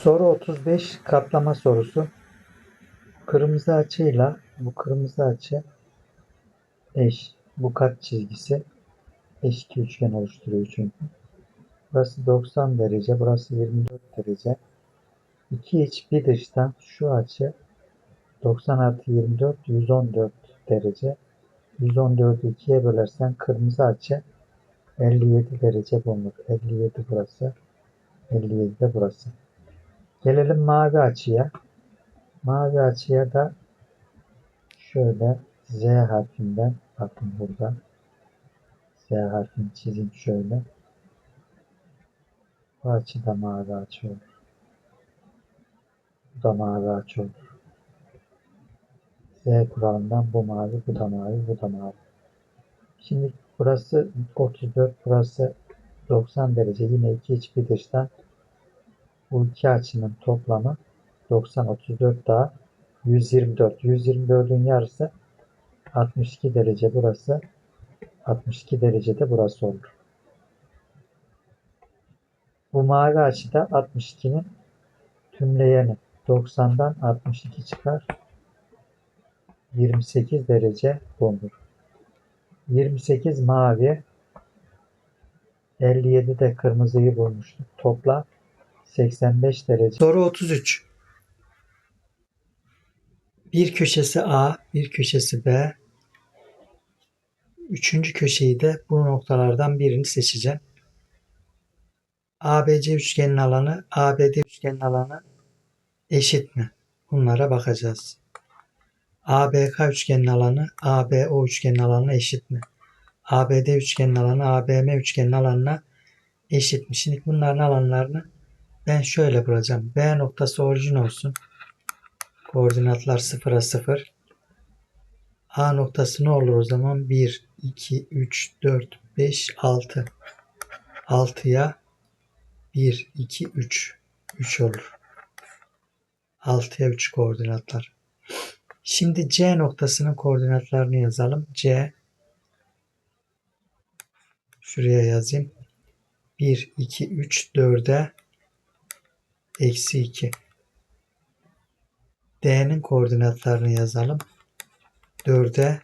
Soru 35 katlama sorusu. Kırmızı açıyla bu kırmızı açı eş. Bu kat çizgisi eş iki üçgen oluşturuyor çünkü. Burası 90 derece, burası 24 derece. İki iç bir dıştan şu açı 90 artı 24 114 derece. 114'ü ikiye bölersen kırmızı açı 57 derece bulunur. 57 burası. 57 de burası. Gelelim mavi açıya. Mavi açıya da şöyle Z harfinden bakın burada. Z harfini çizeyim şöyle. Bu açı da mavi açı olur. Bu da mavi açı olur. Z kuralından bu mavi, bu da mavi, bu da mavi. Şimdi burası 34, burası 90 derece. Yine iki iç bir dıştan iki açının toplamı 90, 34 daha 124. 124'ün yarısı 62 derece burası. 62 derecede burası olur. Bu mavi açıda 62'nin tümleyeni 90'dan 62 çıkar. 28 derece bulunur. 28 mavi 57 de kırmızıyı bulmuştuk. Topla 85 derece. Soru 33. Bir köşesi A, bir köşesi B. Üçüncü köşeyi de bu noktalardan birini seçeceğim. ABC üçgenin alanı, ABD üçgenin alanı eşit mi? Bunlara bakacağız. ABK üçgenin alanı, ABO üçgenin alanı eşit mi? ABD üçgenin alanı, ABM üçgenin alanına eşit mi? Şimdi bunların alanlarını ben şöyle bulacağım. B noktası orijin olsun. Koordinatlar 0'a 0. A noktası ne olur o zaman? 1, 2, 3, 4, 5, 6. 6'ya 1, 2, 3. 3 olur. 6'ya 3 koordinatlar. Şimdi C noktasının koordinatlarını yazalım. C şuraya yazayım. 1, 2, 3, 4'e eksi 2. D'nin koordinatlarını yazalım. 4'e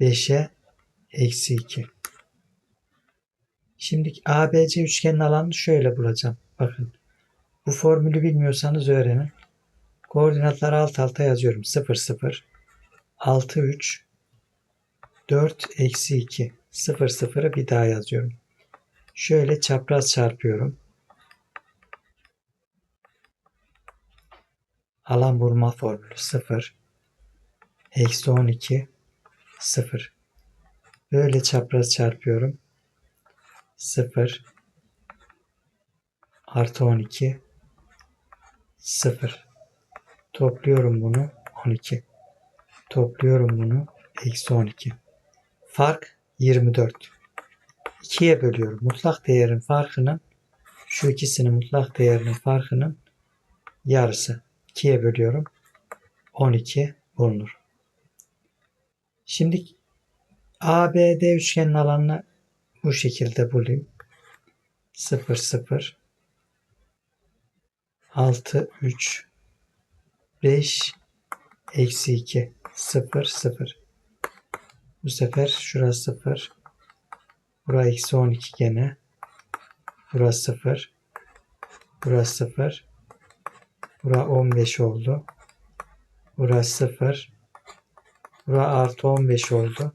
5'e eksi 2. Şimdi ABC üçgenin alanını şöyle bulacağım. Bakın. Bu formülü bilmiyorsanız öğrenin. Koordinatları alt alta yazıyorum. 0, 0, 6, 3, 4, eksi 2. 0, 0'ı bir daha yazıyorum. Şöyle çapraz çarpıyorum. Alan vurma formülü 0. Eksi 12. 0. Böyle çapraz çarpıyorum. 0. Artı 12. 0. Topluyorum bunu. 12. Topluyorum bunu. Eksi 12. Fark 24. 2'ye bölüyorum. Mutlak değerin farkının şu ikisinin mutlak değerinin farkının yarısı. 2'ye bölüyorum. 12 bulunur. Şimdi ABD üçgenin alanını bu şekilde bulayım. 0 0 6 3 5 eksi 2 0 0 bu sefer şurası 0 burası eksi 12 gene. Burası 0 burası 0 Bura 15 oldu. Burası 0. Bura artı 15 oldu.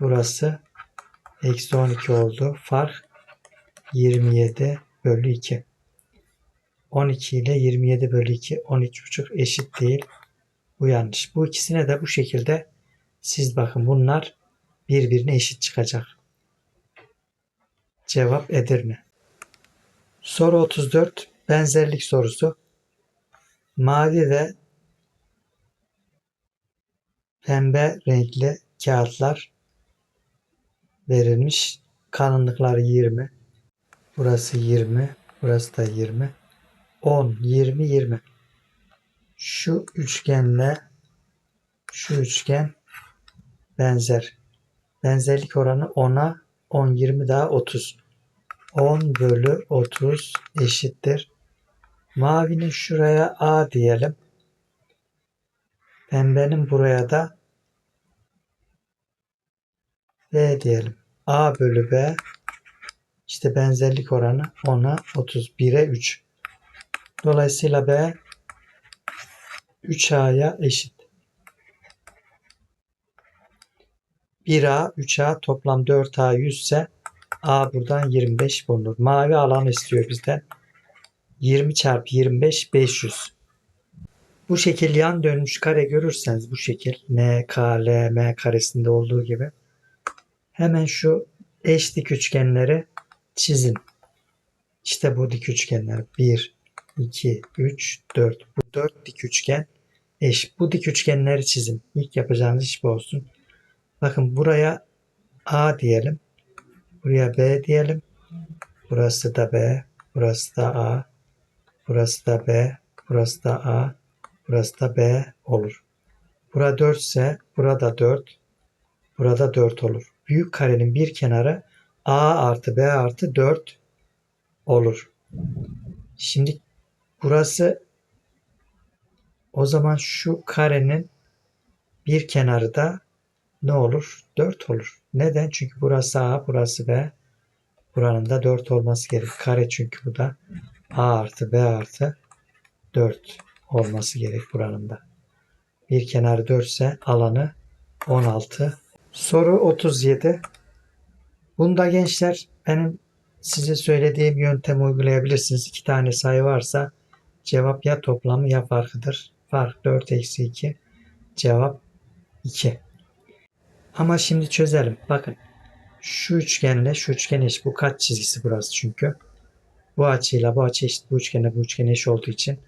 Burası eksi 12 oldu. Fark 27 bölü 2. 12 ile 27 bölü 2 13,5 eşit değil. Bu yanlış. Bu ikisine de bu şekilde siz bakın bunlar birbirine eşit çıkacak. Cevap Edirne. Soru 34 benzerlik sorusu. Mavi ve pembe renkli kağıtlar verilmiş. Kalınlıkları 20. Burası 20. Burası da 20. 10, 20, 20. Şu üçgenle şu üçgen benzer. Benzerlik oranı 10'a 10, 20 daha 30. 10 bölü 30 eşittir. Mavinin şuraya A diyelim. Pembenin buraya da B diyelim. A bölü B işte benzerlik oranı 10'a 30. 1'e 3. Dolayısıyla B 3A'ya eşit. 1A, 3A toplam 4A 100 ise A buradan 25 bulunur. Mavi alan istiyor bizden. 20 çarpı 25 500. Bu şekil yan dönmüş kare görürseniz bu şekil N, K, L, M karesinde olduğu gibi hemen şu eş dik üçgenleri çizin. İşte bu dik üçgenler 1, 2, 3, 4. Bu 4 dik üçgen eş. Bu dik üçgenleri çizin. İlk yapacağınız iş bu olsun. Bakın buraya A diyelim. Buraya B diyelim. Burası da B. Burası da A. Burası da B. Burası da A. Burası da B olur. Bura 4 ise burada 4. Burada 4 olur. Büyük karenin bir kenarı A artı B artı 4 olur. Şimdi burası o zaman şu karenin bir kenarı da ne olur? 4 olur. Neden? Çünkü burası A, burası B. Buranın da 4 olması gerek. Kare çünkü bu da A artı B artı 4 olması gerek buranın da. Bir kenarı 4 ise alanı 16. Soru 37. Bunda gençler benim size söylediğim yöntemi uygulayabilirsiniz. İki tane sayı varsa cevap ya toplamı ya farkıdır. Fark 4 eksi 2. Cevap 2. Ama şimdi çözelim. Bakın şu üçgenle şu üçgen eşit. Bu kaç çizgisi burası çünkü. Bu açıyla bu açı eşit. Bu üçgenle bu üçgen eşit olduğu için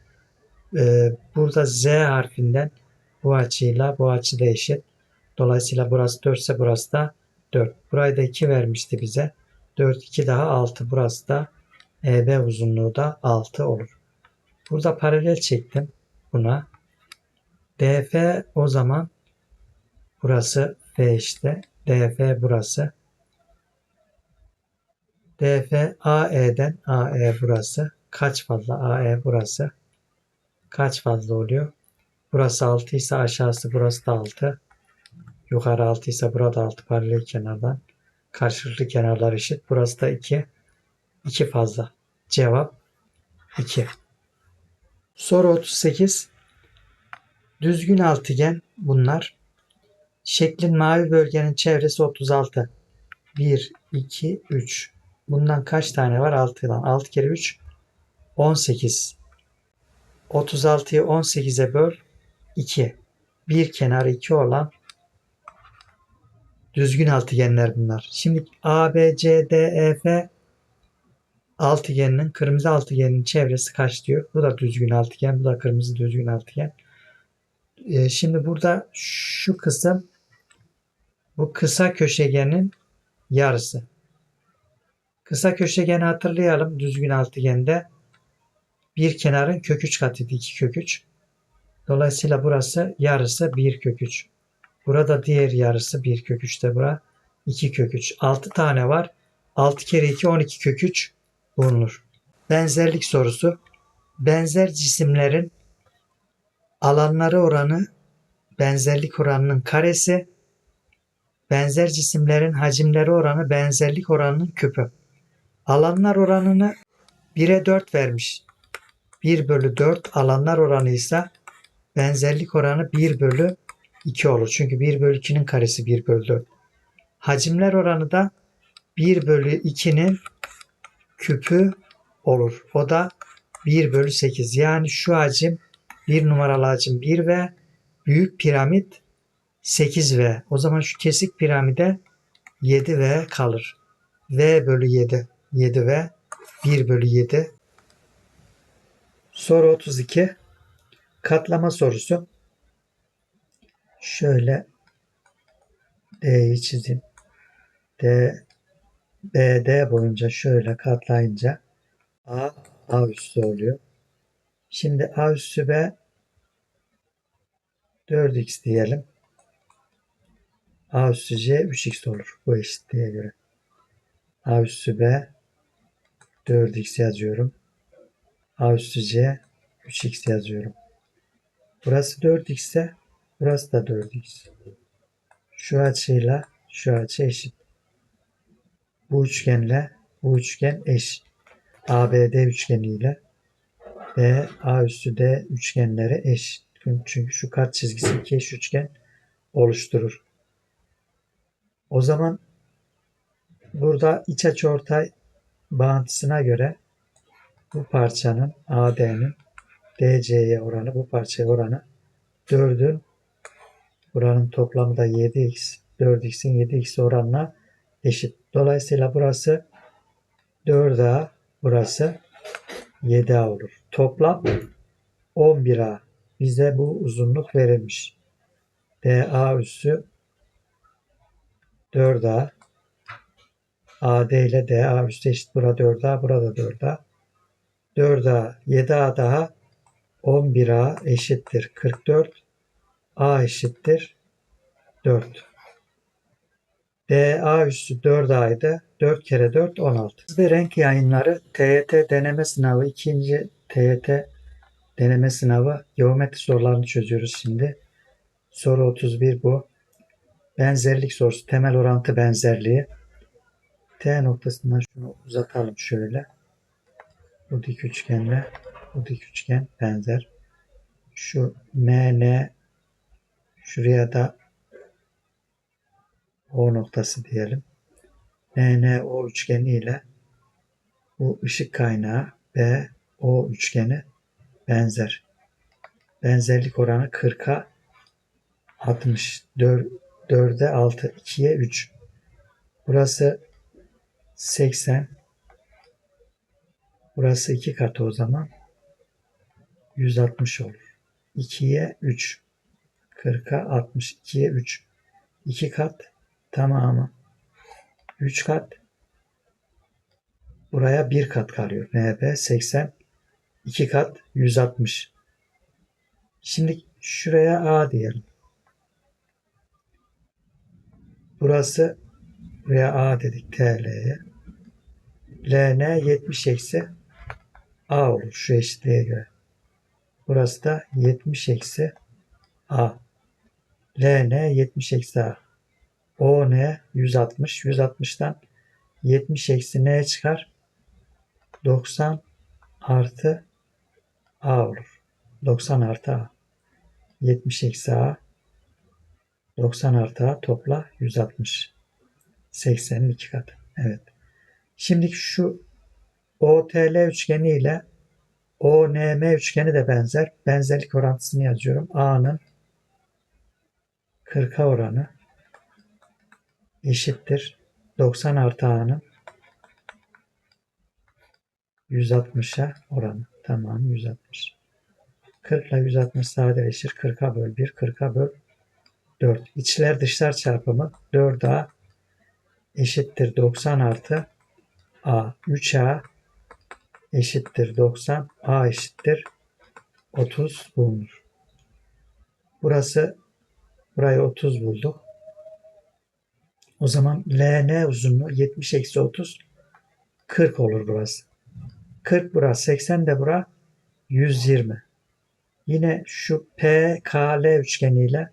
e, burada Z harfinden bu açıyla bu açı da eşit. Dolayısıyla burası 4 ise burası da 4. Burayı da 2 vermişti bize. 4 2 daha 6. Burası da EB uzunluğu da 6 olur. Burada paralel çektim buna. DF o zaman burası F işte. DF burası. DF AE'den AE burası. Kaç fazla? AE burası. Kaç fazla oluyor? Burası 6 ise aşağısı burası da 6. Yukarı 6 ise burada 6 paralel kenardan. Karşılıklı kenarlar eşit. Burası da 2. 2 fazla. Cevap 2. Soru 38. Düzgün altıgen bunlar. Şeklin mavi bölgenin çevresi 36. 1, 2, 3. Bundan kaç tane var? 6'dan. 6 kere 3 18. 36'yı 18'e böl 2. Bir kenarı 2 olan düzgün altıgenler bunlar. Şimdi A, B, C, D, E, F altıgeninin kırmızı altıgenin çevresi kaç diyor? Bu da düzgün altıgen. Bu da kırmızı düzgün altıgen. Ee, şimdi burada şu kısım bu kısa köşegenin yarısı. Kısa köşegeni hatırlayalım düzgün altıgende. Bir kenarın kök 3 katıydı. 2 kök 3. Dolayısıyla burası yarısı 1 kök 3. Burada diğer yarısı 1 kök 3'te bura 2 kök 3. 6 tane var. 6 kere 2 12 kök 3 bulunur. Benzerlik sorusu. Benzer cisimlerin alanları oranı benzerlik oranının karesi benzer cisimlerin hacimleri oranı benzerlik oranının küpü. Alanlar oranını 1'e 4 vermiş. 1 bölü 4 alanlar oranı ise benzerlik oranı 1 bölü 2 olur. Çünkü 1 bölü 2'nin karesi 1 bölü 4. Hacimler oranı da 1 bölü 2'nin küpü olur. O da 1 bölü 8. Yani şu hacim 1 numaralı hacim 1 ve büyük piramit 8V. O zaman şu kesik piramide 7V kalır. V bölü 7. 7V 1 bölü 7. Soru 32. Katlama sorusu. Şöyle D'yi çizeyim. D BD boyunca şöyle katlayınca A A üssü oluyor. Şimdi A üssü B 4x diyelim. A üssü C 3x olur. Bu eşitliğe göre. A üssü B 4x yazıyorum. A üstü C 3x yazıyorum. Burası 4x ise burası da 4x. Şu açıyla şu açı eşit. Bu üçgenle bu üçgen eş. ABD üçgeniyle B A üstü D üçgenleri eş. Çünkü şu kat çizgisi iki eş üçgen oluşturur. O zaman burada iç açı ortay bağıntısına göre bu parçanın AD'nin DC'ye oranı bu parçaya oranı 4'ün buranın toplamı da 7x 4x'in 7x oranına eşit. Dolayısıyla burası 4A burası 7A olur. Toplam 11A. Bize bu uzunluk verilmiş. DA üssü 4A AD ile DA üstü eşit. Burada 4A, burada 4A. 4A, 7A daha 11A eşittir 44. A eşittir 4. DA üstü 4A'ydı. 4 kere 4 16. Ve renk yayınları TYT deneme sınavı ikinci TYT deneme sınavı geometri sorularını çözüyoruz şimdi. Soru 31 bu. Benzerlik sorusu. Temel orantı benzerliği. T noktasından şunu uzatalım şöyle. Bu dik üçgenle bu dik üçgen benzer. Şu MN şuraya da O noktası diyelim. MNO üçgeni ile bu ışık kaynağı B O üçgeni benzer. Benzerlik oranı 40'a 60. 4, 4'e 6. 2'ye 3. Burası 80. Burası 2 katı o zaman. 160 olur. 2'ye 3. 40'a 60. 2'ye 3. 2 kat tamamı. 3 kat. Buraya 1 kat kalıyor. NB 80. 2 kat 160. Şimdi şuraya A diyelim. Burası buraya A dedik TL'ye. LN 70 eksi A olur şu eşitliğe göre. Burası da 70 eksi A. LN 70 eksi A. ON 160. 160'tan 70 eksi N çıkar? 90 artı A olur. 90 artı A. 70 eksi A. 90 artı A topla 160. 80'in 2 katı. Evet. Şimdi şu OTL üçgeni ile ONM üçgeni de benzer. Benzerlik orantısını yazıyorum. A'nın 40'a oranı eşittir. 90 artı A'nın 160'a oranı. Tamam 160. 40 ile 160 sadeleşir. 40'a böl 1, 40'a böl 4. İçler dışlar çarpımı 4A eşittir 90 artı A. 3A eşittir 90. A eşittir 30 bulunur. Burası burayı 30 bulduk. O zaman LN uzunluğu 70 eksi 30 40 olur burası. 40 burası 80 de bura 120. Yine şu PKL üçgeniyle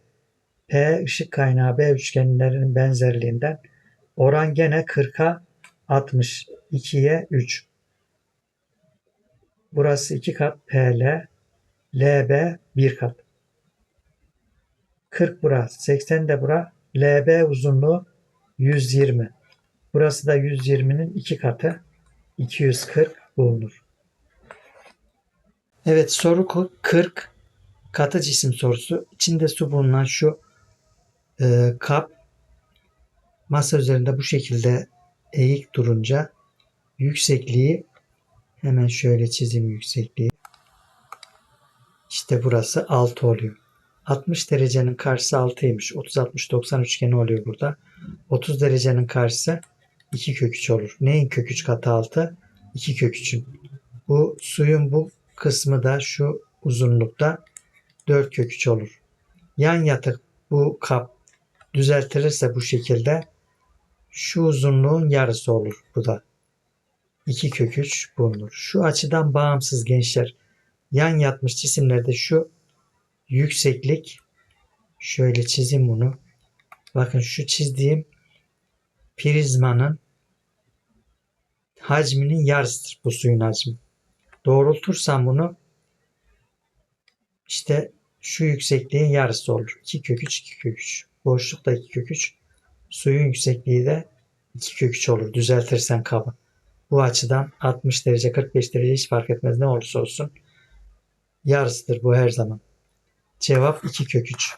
P ışık kaynağı B üçgenlerinin benzerliğinden oran gene 40'a 60. 2'ye 3. Burası 2 kat PL. LB 1 kat. 40 burası. 80 de bura. LB uzunluğu 120. Burası da 120'nin 2 katı. 240 bulunur. Evet soru 40 katı cisim sorusu. İçinde su bulunan şu e, kap masa üzerinde bu şekilde eğik durunca yüksekliği hemen şöyle çizeyim yüksekliği. İşte burası 6 oluyor. 60 derecenin karşısı 6'ymış. 30 60 90 üçgeni oluyor burada. 30 derecenin karşısı 2 kök 3 olur. Neyin kök 3 katı 6? 2 kök 3'ün. Bu suyun bu kısmı da şu uzunlukta 4 kök 3 olur. Yan yatık bu kap düzeltilirse bu şekilde şu uzunluğun yarısı olur bu da. 2 kök 3 bulunur. Şu açıdan bağımsız gençler. Yan yatmış cisimlerde şu yükseklik şöyle çizeyim bunu. Bakın şu çizdiğim prizmanın hacminin yarısıdır bu suyun hacmi. Doğrultursam bunu işte şu yüksekliğin yarısı olur. 2 kök 3 2 kök 3. Boşlukta 2 kök 3. Suyun yüksekliği de 2 kök 3 olur. Düzeltirsen kabı. Bu açıdan 60 derece 45 derece hiç fark etmez ne olursa olsun. Yarısıdır bu her zaman. Cevap 2 kök 3.